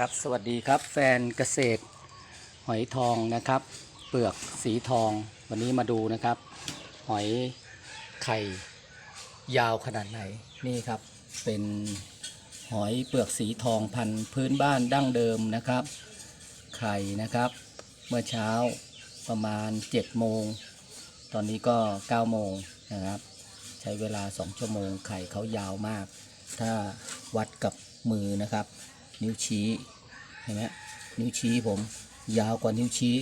ครับสวัสดีครับแฟนเกษตรหอยทองนะครับ เปลือกสีทองวันนี้มาดูนะครับ หอยไข่ยาวขนาดไหนนี่ครับ เป็นหอยเปลือกสีทองพันพื้นบ้านดั้งเดิมนะครับ ไข่นะครับ เมื่อเช้าประมาณ7โมงตอนนี้ก็9โมงนะครับ ใช้เวลา 2 ชั่วโมงไข่เขายาวมาก ถ้าวัดกับมือนะครับ นิ้วชี้เห็นไหมนิ้วชี้ผม ยาวกว่านิ้วชี้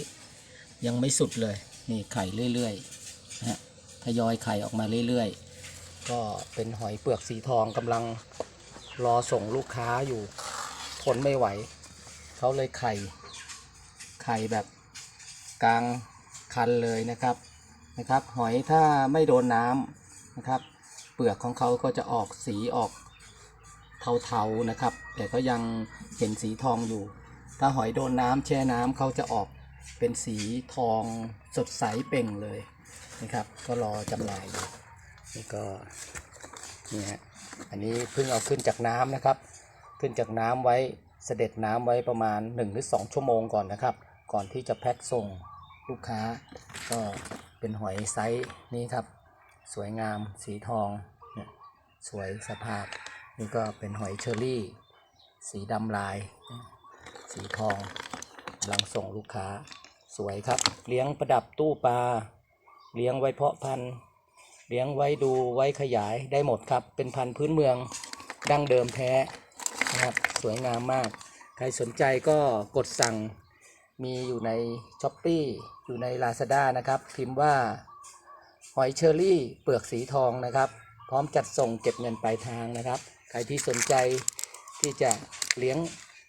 ยังไม่สุดเลย นี่ไข่เรื่อยๆนะฮะทยอยไข่ออกมาเรื่อยๆ ก็เป็นหอยเปลือกสีทองกำลังรอส่งลูกค้าอยู่ทนไม่ไหว เขาเลยไข่ ไข่แบบกลางคันเลยนะครับนะครับ หอยถ้าไม่โดนน้ำนะครับ เปลือกของเขาก็จะออกสีออก เทาๆนะครับ แต่ก็ยังเห็นสีทองอยู่ ถ้าหอยโดนน้ำแช่น้ำเขาจะออกเป็นสีทองสดใสเป่งเลยนะครับ ก็รอจำหน่ายอยู่นี่ก็นี่ฮะอันนี้เพิ่งเอาขึ้นจากน้ำนะครับ ขึ้นจากน้ำไว้เสด็จน้ำไว้ประมาณ1หรือ2ชั่วโมงก่อนนะครับ ก่อนที่จะแพ็คส่งลูกค้า ก็เป็นหอยไซส์นี้ครับ สวยงามสีทองสวยสภาพ นี่ก็เป็นหอยเชอรี่ สีดำลาย สีทองกำลังส่งลูกค้าสวยครับ เลี้ยงประดับตู้ปลา เลี้ยงไว้เพาะพันธุ์ เลี้ยงไว้ดูไว้ขยายได้หมดครับ เป็นพันธุ์พื้นเมืองดั้งเดิมแท้นะครับสวยงามมาก ใครสนใจก็กดสั่งมีอยู่ในช้อปปีอยู่ใน Lazada นะครับ พิมพ์ว่า หอยเชอรี่ เปลือกสีทองนะครับ พร้อมจัดส่งเก็บเงินปลายทางนะครับ ใครที่สนใจที่จะเลี้ยง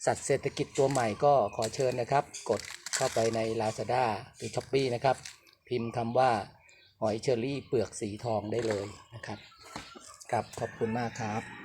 สัตว์เศรษฐกิจตัวใหม่ก็ขอเชิญนะครับ กดเข้าไปใน Lazada หรือ s h อ p e e นะครับ พิมพ์คำว่าหอยเชอรี่เปลือกสีทองได้เลยนะครับครับขอบคุณมากครับ